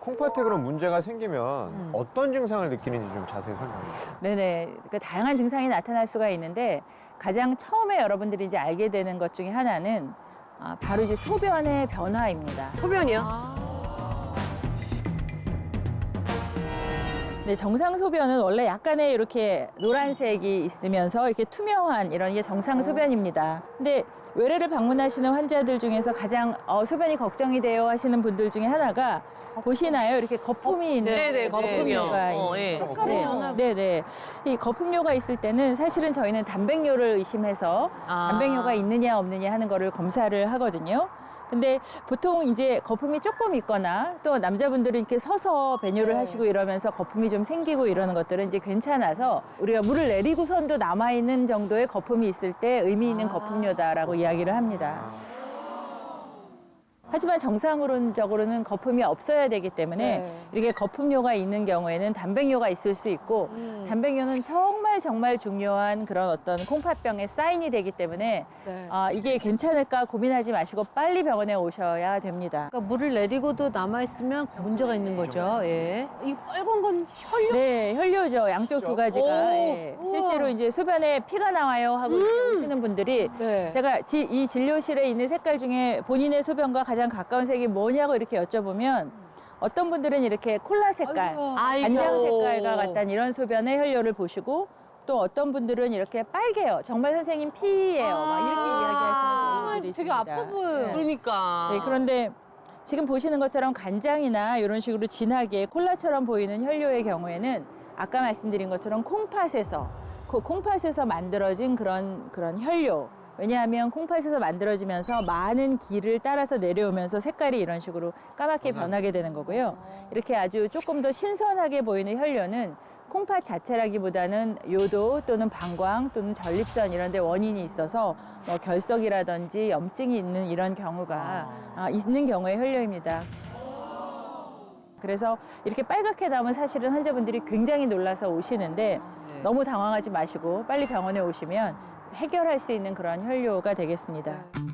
콩팥에 그런 문제가 생기면 어떤 증상을 느끼는지 좀 자세히 설명해 주세요. 네네. 그러니까 다양한 증상이 나타날 수가 있는데 가장 처음에 여러분들이 이제 알게 되는 것 중에 하나는 아, 바로 이제 소변의 변화입니다. 소변이요? 네, 정상 소변은 원래 약간의 이렇게 노란색이 있으면서 이렇게 투명한 이런 게 정상 소변입니다. 근데 외래를 방문하시는 환자들 중에서 가장 어, 소변이 걱정이 돼요 하시는 분들 중에 하나가 보시나요? 이렇게 거품이 있는 네네, 거품이요. 거품류가 어, 예. 네, 네, 네. 이 거품료가 있을 때는 사실은 저희는 단백뇨를 의심해서 아. 단백뇨가 있느냐 없느냐 하는 거를 검사를 하거든요. 근데 보통 이제 거품이 조금 있거나 또 남자분들은 이렇게 서서 배뇨를 하시고 이러면서 거품이 좀 생기고 이러는 것들은 이제 괜찮아서 우리가 물을 내리고선도 남아있는 정도의 거품이 있을 때 의미 있는 거품료다라고 이야기를 합니다. 하지만 정상으로는 거품이 없어야 되기 때문에 네. 이렇게 거품료가 있는 경우에는 단백뇨가 있을 수 있고 음. 단백뇨는 정말 정말 중요한 그런 어떤 콩팥병의 사인이 되기 때문에 네. 아, 이게 괜찮을까 고민하지 마시고 빨리 병원에 오셔야 됩니다. 그러니까 물을 내리고도 남아 있으면 문제가 있는 거죠. 예. 이 빨간 건 혈류. 네, 혈뇨죠. 양쪽 두 가지가. 오, 예. 실제로 이제 소변에 피가 나와요 하고 이렇게 오시는 분들이 네. 제가 지- 이 진료실에 있는 색깔 중에 본인의 소변과 가장 가까운 색이 뭐냐고 이렇게 여쭤보면 어떤 분들은 이렇게 콜라 색깔, 아이고. 간장 색깔과 같다는 이런 소변의 혈뇨를 보시고 또 어떤 분들은 이렇게 빨개요. 정말 선생님 피예요. 막 이렇게 이야기하시는 분들이 되게 있습니다. 아파 보여요. 네. 그러니까. 네, 그런데 지금 보시는 것처럼 간장이나 이런 식으로 진하게 콜라처럼 보이는 혈뇨의 경우에는 아까 말씀드린 것처럼 콩팥에서 그 콩팥에서 만들어진 그런 그런 혈뇨. 왜냐하면 콩팥에서 만들어지면서 많은 길을 따라서 내려오면서 색깔이 이런 식으로 까맣게 변하게 되는 거고요. 이렇게 아주 조금 더 신선하게 보이는 혈뇨는 콩팥 자체라기보다는 요도 또는 방광 또는 전립선 이런 데 원인이 있어서 뭐 결석이라든지 염증이 있는 이런 경우가 아, 있는 경우의 혈뇨입니다. 그래서 이렇게 빨갛게 나오면 사실은 환자분들이 굉장히 놀라서 오시는데 음. 너무 당황하지 마시고 빨리 병원에 오시면 해결할 수 있는 그런 혈뇨가 되겠습니다. 네.